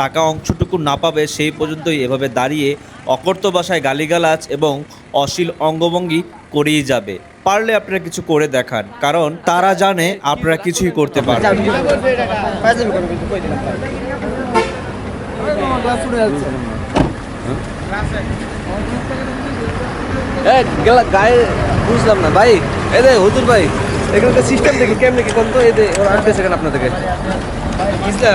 টাকা অংশটুকু না পাবে সেই পর্যন্তই এভাবে দাঁড়িয়ে অকর্ত ভাষায় গালিগালাজ এবং অশ্লীল অঙ্গভঙ্গি করেই যাবে। পারলে আপনারা কিছু করে দেখান, কারণ তারা জানে আপনারা কিছুই করতে পারবেন। গায়ে বুঝলাম না, ভাই। দে, হুজুর ভাই এখানে সিস্টেম দেখি কেমনে কি কোন তো এই দে, ওরা আপনাদেরকে? বুঝলা?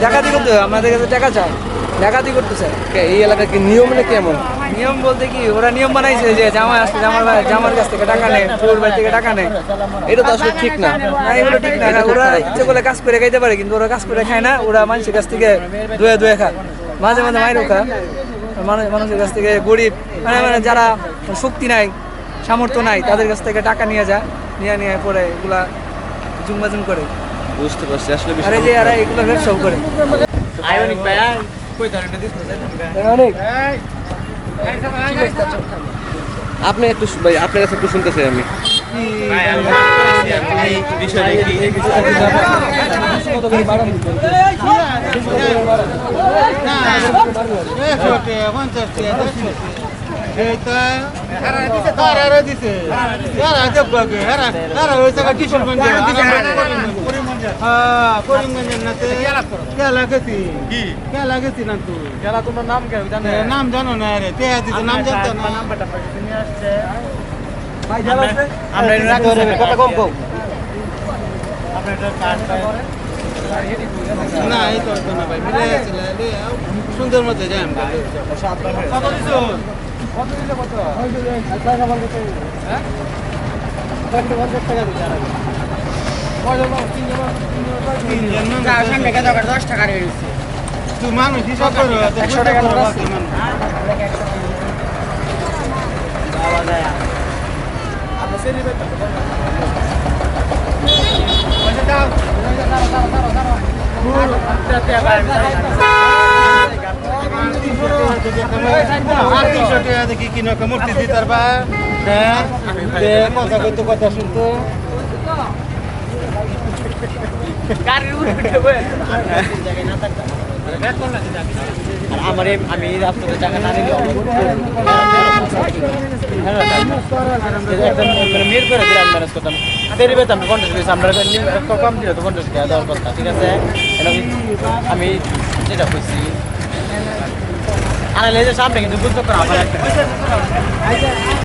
ডাকাতি করতে আমাদের কাছে টাকা চায় ডাকাতি করতেছে। এই এলাকা কি নিয়ম না কেমন নিয়ম বলতে কি ওরা নিয়ম বানাইছে যে জামাই আসছে জামার জামার কাছ থেকে টাকা নেয় চোর বাড়ি থেকে টাকা নেয়। এটা তো আসলে ঠিক না। না এগুলো ঠিক না। ওরা ইচ্ছে করলে কাজ করে খাইতে পারে কিন্তু ওরা কাজ করে খায় না। ওরা মানুষের কাছ থেকে দুয়ে দুয়ে খায়। মাঝে মাঝে মাইরও খায়। মানুষ- মানুষের কাছ থেকে গরিব মানে মানে যারা শক্তি নাই সামর্থ্য নাই তাদের কাছ থেকে টাকা নিয়ে যায়। নিয়ে নিয়ে পরে এগুলা জুমবাজুম করে। বুঝতে পারছি আসলে আর যে এরা এগুলো ব্যবসাও করে আপনি একটু ভাই আপনার কাছে একটু শুনতেছি আমি নাম জানো? না রে দিতে নাম জানতো না। আমরা কথা কম কম। না এই তো না ভাই মিলে সুন্দর মতো যাই আমরা কত দিছো? কত দিলে কত? দেখি কিনো মূর্তি দিতার বা হ্যাঁ দে, কথা কথা শুনতো। আমার আমি আপনাদের টাকা না নিলে মেয়ের করে দিলাম ম্যানেজ করতাম। দেরি তো দেওয়ার কথা, ঠিক আছে? আমি যেটা খুঁজছি আনালে সামনে কিন্তু